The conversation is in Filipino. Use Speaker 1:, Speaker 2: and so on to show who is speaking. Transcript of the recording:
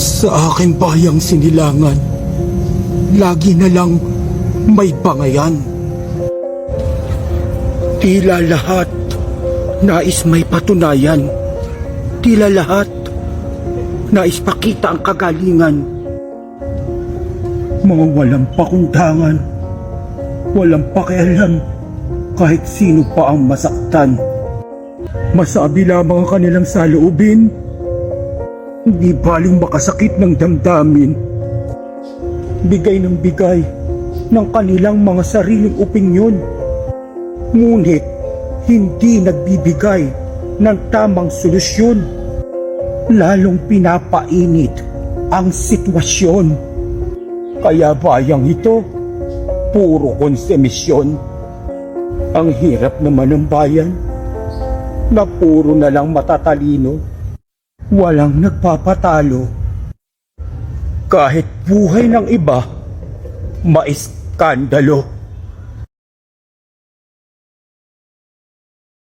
Speaker 1: Sa aking bayang sinilangan, lagi na lang may bangayan. Tila lahat nais may patunayan. Tila lahat nais pakita ang kagalingan. Mga walang pakundangan, walang pakialam kahit sino pa ang masaktan. Masabi lamang ang kanilang saloobin, hindi baling makasakit ng damdamin. Bigay ng bigay ng kanilang mga sariling opinyon. Ngunit hindi nagbibigay ng tamang solusyon. Lalong pinapainit ang sitwasyon. Kaya bayang ito, puro konsemisyon. Ang hirap naman ng bayan na puro na lang matatalino. Walang nagpapatalo. Kahit buhay ng iba, maiskandalo.